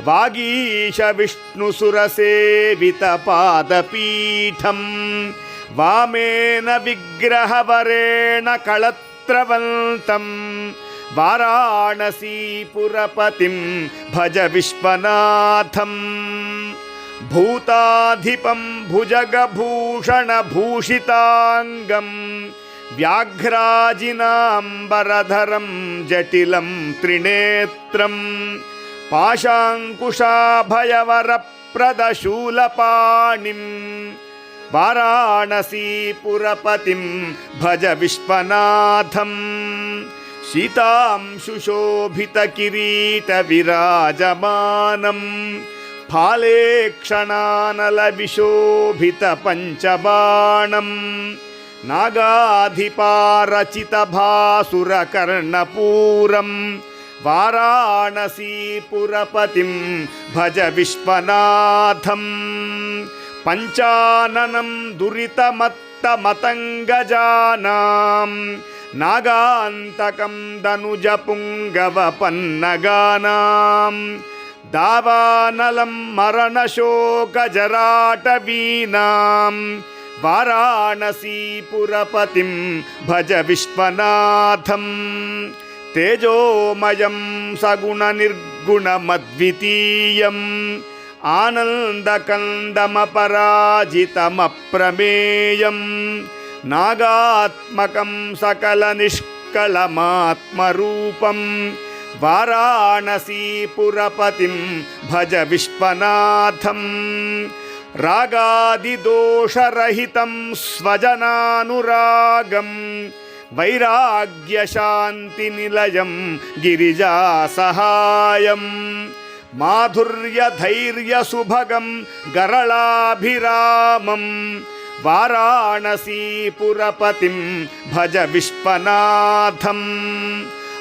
वागीशविष्णुसुरसेवितपादपीठं women विग्रहवरेण कळत्रवन्तं वाराणसीपुरपतिं भज विश्वनाथम्। भूताधिपं भुजगभूषणभूषिताङ्गम्। व्याघ्राजिनाम्बरधरं जटिलं त्रिनेत्रम्। पाशाङ्कुशाभयवरप्रदशूलपाणिम् वाराणसीपुरपतिं भज विश्वनाथम् सीतां सुशोभितकिरीटविराजमानम् फालेक्षणानलविशोभितपञ्चबाणम् फाले क्षणानलविशोभित नागाधिपारचितभासुरकर्णपूरम् वाराणसीपुरपतिं भज विश्वनाथं पञ्चाननं दुरितमत्तमतङ्गजानां नागान्तकं दनुजपुङ्गवपन्नगानां दावानलं मरणशोकजराटवीनां वाराणसीपुरपतिं भज विश्वनाथम् तेजोमयं सगुणनिर्गुणमद्वितीयम् आनन्दकन्दमपराजितमप्रमेयं नागात्मकं सकलनिष्कलमात्मरूपं वाराणसीपुरपतिं भज विश्वनाथम् रागादिदोषरहितं स्वजनानुरागम् వారాణసీపురపతిం భజ విశ్వనాథం తేజోమయం సగుణనిర్గుణమద్వితీయం ఆనందకందమపరాజితమప్రమేయం నాగాత్మకం సకలనిష్కళమాత్మరూపం వైరాగ్యశాంతినిలయం గిరిజాసహాయం. మాధుర్యధైర్యసుభగం గరళాభిరామం. వారాణసీపురపతిం భజ విశ్వనాథం.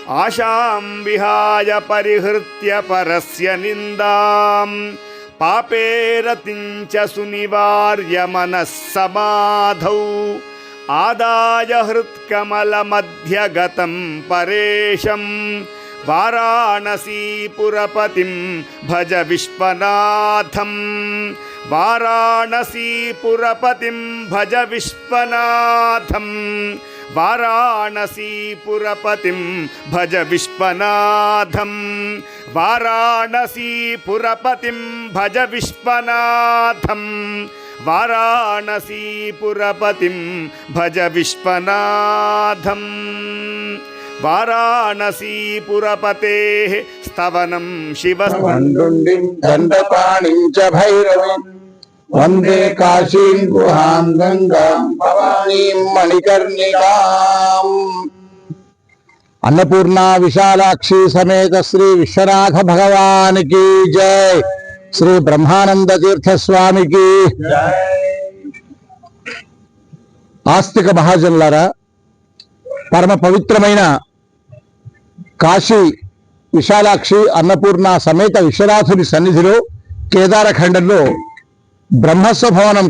ఆశాం విహాయ పరిహృత్య పరస్య నిందాం. పాపేరతించ సునివార్య మనస్సమాధౌ. ఆదాయ హృత్కమలమధ్యగతం పరేశం వారాణసీపురపతిం భజ విశ్వనాథం. వారాణసీపురపతిం భజ విశ్వనాథం. వారాణసీపురపతిం భజ విశ్వనాథం. వారాణసీపురపతిం భజ విశ్వనాథం. వారాణసీపురపతిం భజ విశ్వనాథం. వారాణసీపురపతే స్తవనం శివ దండపాణిం చ భైరవీం. వందే కాశీం గుహాం గంగాం భవానీం మణికర్ణికాం. అన్నపూర్ణ విశాలాక్షి సమేత శ్రీ విశ్వనాథ భగవానికి జై. శ్రీ బ్రహ్మానంద తీర్థస్వామికి ఆస్తిక మహాజనులారా పరమ పవిత్రమైన కాశీ విశాలాక్షి అన్నపూర్ణ సమేత విశ్వనాథుని సన్నిధిలో కేదారఖండంలో బ్రహ్మస్వభవనం బ్రహ్మస్వ భవనం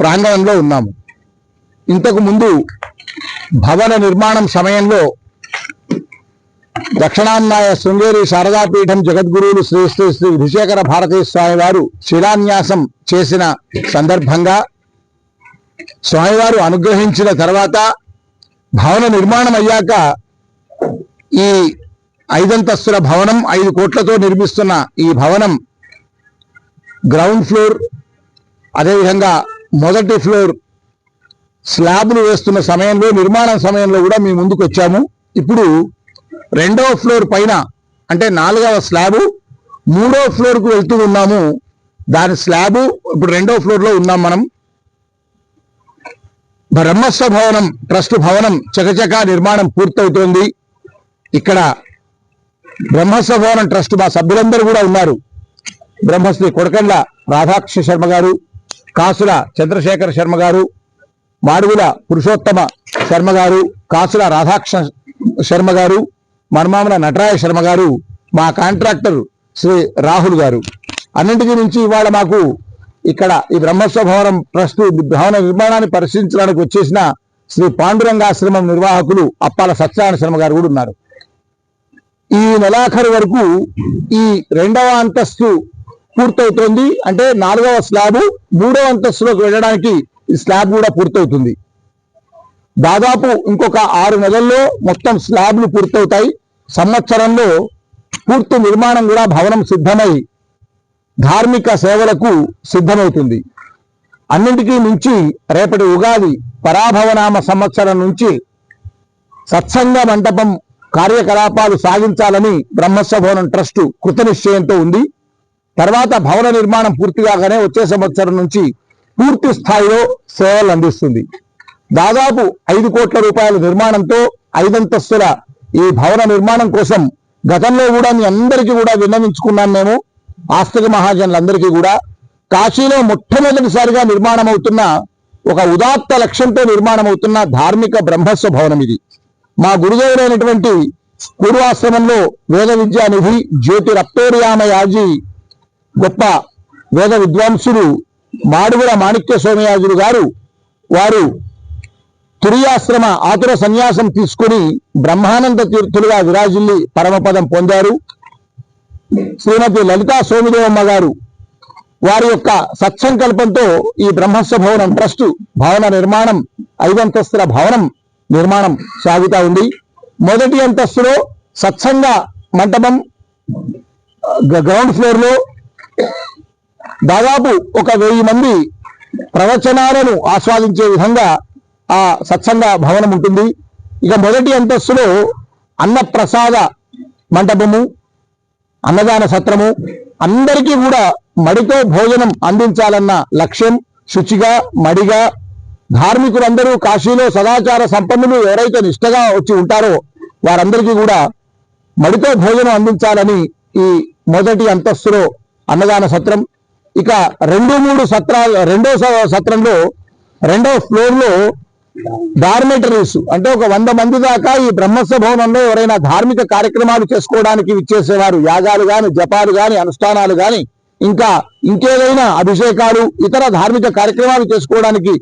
ప్రాంగణంలో ఉన్నాము. ఇంతకు ముందు భవన నిర్మాణం సమయంలో దక్షిణాన్నాయ శృంగేరి శారదాపీఠం జగద్గురువులు శ్రీ శ్రీ శ్రీ విధుశేఖర భారతీయ స్వామి వారు శిలాన్యాసం చేసిన సందర్భంగా స్వామివారు అనుగ్రహించిన తర్వాత భవన నిర్మాణం అయ్యాక ఈ ఐదంతస్తుల భవనం ఐదు కోట్లతో నిర్మిస్తున్న ఈ భవనం గ్రౌండ్ ఫ్లోర్ అదేవిధంగా మొదటి ఫ్లోర్ స్లాబ్లు వేస్తున్న సమయంలో నిర్మాణం సమయంలో కూడా మీ ముందుకు వచ్చాము ఇప్పుడు రెండవ ఫ్లోర్ పైన అంటే నాలుగవ స్లాబు మూడో ఫ్లోర్కు వెళ్తూ ఉన్నాము. దాని స్లాబు ఇప్పుడు రెండో ఫ్లోర్లో ఉన్నాం మనం. బ్రహ్మస్వ భవనం ట్రస్ట్ భవనం చకచకా నిర్మాణం పూర్తవుతోంది. ఇక్కడ బ్రహ్మస్వ భవనం ట్రస్ట్ మా సభ్యులందరూ కూడా ఉన్నారు. బ్రహ్మశ్రీ కొడకండ్ల రాధాకృష్ణ శర్మ గారు కాసుల చంద్రశేఖర శర్మ గారు మాడుగుల పురుషోత్తమ శర్మ గారు కాసుల రాధాకృష్ణ శర్మ గారు మర్మాముల నటరాయ శర్మ గారు మా కాంట్రాక్టర్ శ్రీ రాహుల్ గారు. అన్నింటికి నుంచి ఇవాళ మాకు ఇక్కడ ఈ బ్రహ్మస్వ భవనం ట్రస్ట్ భవన నిర్మాణాన్ని పరిశీలించడానికి వచ్చేసిన శ్రీ పాండురంగాశ్రమం నిర్వాహకులు అప్పాల సత్యనారాయణ శర్మ గారు కూడా ఉన్నారు. ఈ నెలాఖరు వరకు ఈ రెండవ అంతస్తు పూర్తవుతోంది. అంటే నాలుగవ స్లాబ్ మూడవ అంతస్తులోకి వెళ్ళడానికి ఈ స్లాబ్ కూడా పూర్తవుతుంది. దాదాపు ఇంకొక ఆరు నెలల్లో మొత్తం స్లాబ్లు పూర్తవుతాయి. సంవత్సరంలో పూర్తి నిర్మాణం కూడా భవనం సిద్ధమై ధార్మిక సేవలకు సిద్ధమవుతుంది. అన్నింటికీ మించి రేపటి ఉగాది పరాభవనామ సంవత్సరం నుంచి సత్సంగ మంటపం కార్యకలాపాలు సాగించాలని బ్రహ్మస్వభవనం ట్రస్టు కృతనిశ్చయంతో ఉంది. తర్వాత భవన నిర్మాణం పూర్తిగానే వచ్చే సంవత్సరం నుంచి పూర్తి స్థాయిలో సేవలు అందిస్తుంది. దాదాపు ఐదు కోట్ల రూపాయల నిర్మాణంతో ఐదంతస్తుల ఈ భవన నిర్మాణం కోసం గతంలో కూడా మీ అందరికీ కూడా విన్నవించుకున్నాం మేము. ఆస్తిక మహాజనులందరికీ కూడా. కాశీలో మొట్టమొదటిసారిగా నిర్మాణం అవుతున్న ఒక ఉదాత్త లక్ష్యంతో నిర్మాణం అవుతున్న ధార్మిక బ్రహ్మస్వ భవనం ఇది. మా గురుదేవులైనటువంటి పూర్వాశ్రమంలో వేద విద్యానిధి జ్యోతి రప్తోరియామయాజీ గొప్ప వేద విద్వాంసుడు మాడుగుల మాణిక్య సోమయాజులు గారు వారు తురియాశ్రమ ఆతుర సన్యాసం తీసుకుని బ్రహ్మానంద తీర్థులుగా విరాజిల్లి పరమపదం పొందారు. శ్రీమతి లలితా సోమిదేవమ్మ గారు వారి యొక్క సత్సంకల్పంతో ఈ బ్రహ్మస్వ భవనం ట్రస్ట్ భవన నిర్మాణం ఐదంతస్తుల భవనం నిర్మాణం సాగుతా ఉంది. మొదటి అంతస్తులో సత్సంగ మంటపం గ్రౌండ్ ఫ్లోర్లో దాదాపు ఒక వెయ్యి మంది ప్రవచనాలను ఆస్వాదించే విధంగా ఆ సత్సంగ భవనం ఉంటుంది. ఇక మొదటి అంతస్తులో అన్నప్రసాద మంటపము అన్నదాన సత్రము అందరికీ కూడా మడితో భోజనం అందించాలన్న లక్ష్యం శుచిగా మడిగా ధార్మికులందరూ కాశీలో సదాచార సంపన్నులు ఎవరైతే నిష్టగా వచ్చి ఉంటారో వారందరికీ కూడా మడితో భోజనం అందించాలని ఈ మొదటి అంతస్తులో అన్నదాన సత్రం. ఇక రెండు మూడు సత్రాలు రెండో స- సత్రంలో రెండో ఫ్లోర్లో డార్మెటరీస్ అంటే ఒక వంద మంది దాకా ఈ బ్రహ్మస్వ భవనంలో ఎవరైనా ధార్మిక కార్యక్రమాలు చేసుకోవడానికి విచ్చేసేవారు. యాగాలు గాని జపాలు గాని అనుష్ఠానాలు గాని ఇంకా ఇంకేదైనా అభిషేకాలు ఇతర ధార్మిక కార్యక్రమాలు చేసుకోవడానికి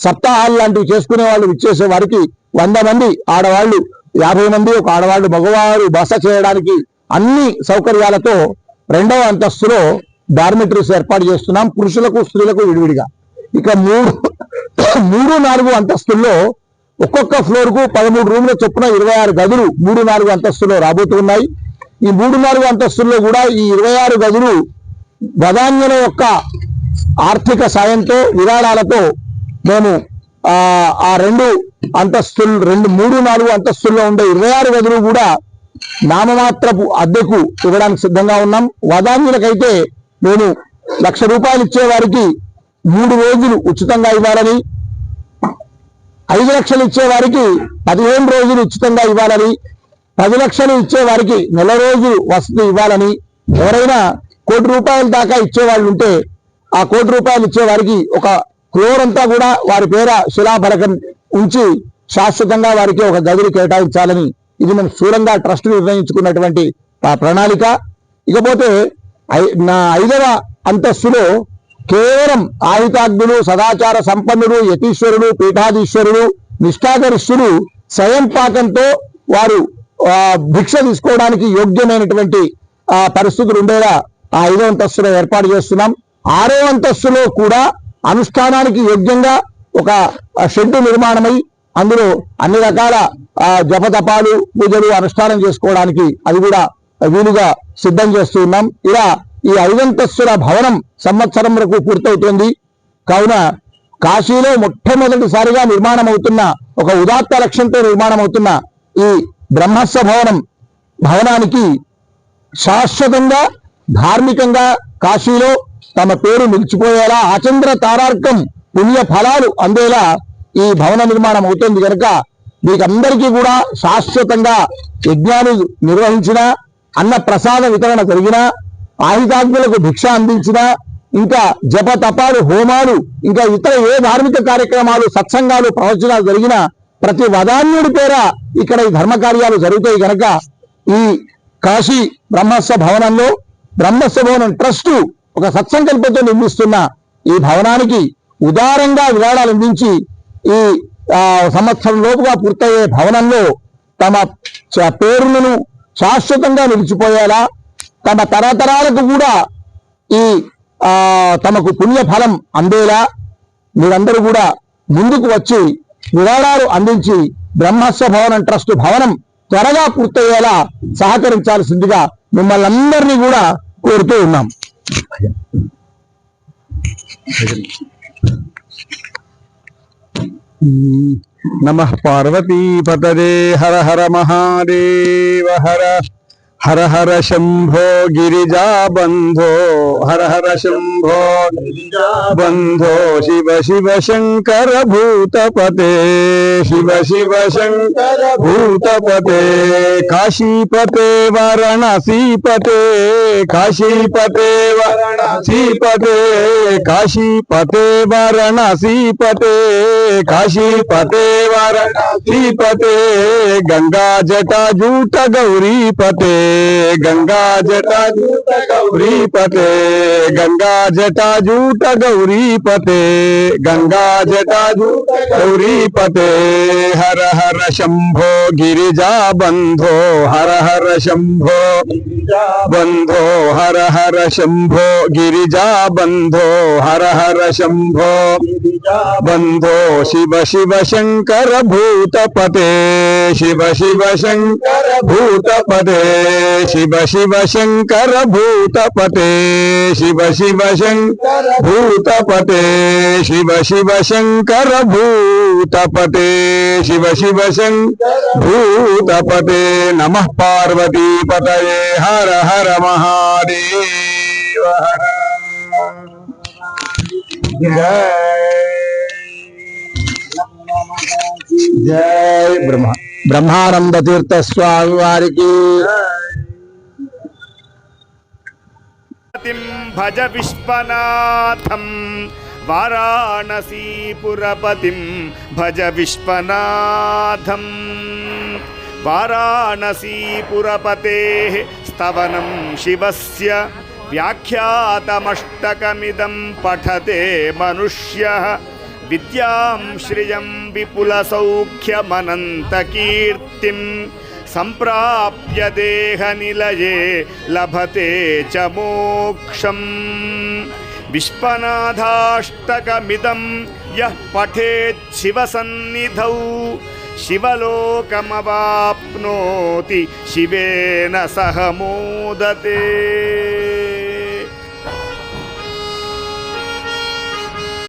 సప్తాహాలు లాంటివి చేసుకునే వాళ్ళు విచ్చేసే వారికి వంద మంది ఆడవాళ్ళు యాభై మంది ఒక ఆడవాళ్ళు మగవారు బస చేయడానికి అన్ని సౌకర్యాలతో రెండవ అంతస్తులో డార్మెటరీస్ ఏర్పాటు చేస్తున్నాం. పురుషులకు స్త్రీలకు విడివిడిగా. ఇక మూడు మూడు నాలుగు అంతస్తుల్లో ఒక్కొక్క ఫ్లోర్కు పదమూడు రూమ్ల చొప్పున ఇరవై ఆరు గదులు మూడు నాలుగు అంతస్తుల్లో రాబోతున్నాయి ఈ మూడు నాలుగు అంతస్తుల్లో కూడా ఈ ఇరవై ఆరు గదులు బదాన్యుల యొక్క ఆర్థిక సాయంతో విరాళాలతో మేము ఆ ఆ రెండు అంతస్తులు రెండు మూడు నాలుగు అంతస్తుల్లో ఉండే ఇరవై ఆరు గదులు కూడా నామమాత్రపు అద్దెకు ఇవ్వడానికి సిద్ధంగా ఉన్నాం. వదాన్యులకైతే మేము లక్ష రూపాయలు ఇచ్చే వారికి మూడు రోజులు ఉచితంగా ఇవ్వాలని ఐదు లక్షలు ఇచ్చేవారికి పదిహేను రోజులు ఉచితంగా ఇవ్వాలని పది లక్షలు ఇచ్చేవారికి నెల రోజులు వసతి ఇవ్వాలని ఎవరైనా కోటి రూపాయల దాకా ఇచ్చేవాళ్ళు ఉంటే ఆ కోటి రూపాయలు ఇచ్చేవారికి ఒక ఫ్లోర్ అంతా కూడా వారి పేర శిలాఫలకం ఉంచి శాశ్వతంగా వారికి ఒక గదిని కేటాయించాలని ఇది మనం స్థూలంగా ట్రస్ట్ నిర్ణయించుకున్నటువంటి ప్రణాళిక. ఇకపోతే ఐ- నా ఐదవ అంతస్తులో కేవలం ఆయుతాగ్నులు సదాచార సంపన్నుడు యతీశ్వరుడు పీఠాధీశ్వరుడు నిష్ఠాగరిష్ఠులు స్వయం పాకంతో వారు భిక్ష తీసుకోవడానికి యోగ్యమైనటువంటి పరిస్థితులు ఉండేలా ఆ ఐదో అంతస్తులో ఏర్పాటు చేస్తున్నాం. ఆరో అంతస్తులో కూడా అనుష్ఠానానికి యోగ్యంగా ఒక ఆ, షెడ్డు నిర్మాణమై అందులో అన్ని రకాల జపతపాలు పూజలు అనుష్ఠానం చేసుకోవడానికి అది కూడా వీలుగా సిద్ధం చేస్తున్నాం ఇలా ఈ ఐదంతస్తుల భవనం సంవత్సరం వరకు పూర్తవుతుంది. కావున కాశీలో మొట్టమొదటిసారిగా నిర్మాణం అవుతున్న ఒక ఉదాత్త లక్ష్యంతో నిర్మాణం అవుతున్న ఈ బ్రహ్మస్వ భవనం భవనానికి శాశ్వతంగా ధార్మికంగా కాశీలో తమ పేరు నిలిచిపోయేలా ఆచంద్ర తారార్కం పుణ్య ఫలాలు అందేలా ఈ భవన నిర్మాణం అవుతుంది కనుక మీకందరికీ కూడా శాశ్వతంగా యజ్ఞాలు నిర్వహించిన అన్న ప్రసాద వితరణ జరిగినా ఆయుధాగ్నులకు భిక్ష అందించిన ఇంకా జప తపాలు హోమాలు ఇంకా ఇతర ఏ ధార్మిక కార్యక్రమాలు సత్సంగాలు ప్రవచనాలు జరిగినా ప్రతి వదాన్యుడి పేర ఇక్కడ ఈ ధర్మ కార్యాలు జరుగుతాయి కనుక ఈ కాశీ బ్రహ్మస్వ భవనంలో బ్రహ్మస్వ భవనం ట్రస్ట్ ఒక సత్సంకల్పంతో నిర్మిస్తున్న ఈ భవనానికి ఉదారంగా విరాళాలు అందించి ఈ సంవత్సరం లోపుగా పూర్తయ్యే భవనంలో తమ పేరులను శాశ్వతంగా నిలిచిపోయేలా తమ తరతరాలకు కూడా ఈ ఆ తమకు పుణ్యఫలం అందేలా మీరందరూ కూడా ముందుకు వచ్చి విరాళాలు అందించి బ్రహ్మస్వ భవనం ట్రస్ట్ భవనం త్వరగా పూర్తయ్యేలా సహకరించాల్సిందిగా మిమ్మల్ని అందరినీ కూడా కోరుతూ ఉన్నాం. నమ పార్వతీపతదే హర హర మహాదేవ హర హర హర శంభో గిరిజా బంధో హర హర శంభో బంధో శివ శివ శంకర భూతపతే శివ శివ శంకర భూతపతే కాశీపతే వారణాసీపతే కాశీపతే వారణాసీపతే కాశీపతే వారణాసీపతే కాశీపతే వారణాసీపతే గంగా జటా జూట గౌరీపతే గంగా జటా జూట గౌరీపతే గంగా జటా జూట గౌరీపతే గంగా జటా జూట గౌరీపతే హర హర శంభో గిరిజా బంధో హర హర శంభో బంధో హర హర శంభో గిరిజా బంధో హర హర శంభో బంధో శివ శివ శంకర భూతపతే శివ శివ శంకర భూతపతే శివ శివ శంకర భూతపతే శివ శివ శంకర భూతపతే శివ శివ శంకర భూతపతే శివ శివ శంకర భూతపతే నమ పార్వతీపతయే హర హర మహాదేవ. జయ బ్రహ్మ. బ్రహ్మానంద తీర్థ స్వామి వారికి. పతిం భజ విశ్వనాథం వారాణసీపురపతిం భజ విశ్వనాథం వారాణసీపురపతే స్తవనం శివస్య వ్యాఖ్యాతమష్టకమిదం పఠతే మనుష్య విద్యాం శ్రియం విపులసౌఖ్యమనంతకీర్తిం సంప్రాప్య దేహనిలయే లభతే చ మోక్షం. విశ్వనాథాష్టకమిదం యః పఠేచ్చివసన్నిధౌ శివలోకమవాప్నోతి శివేన సహ మోదతే.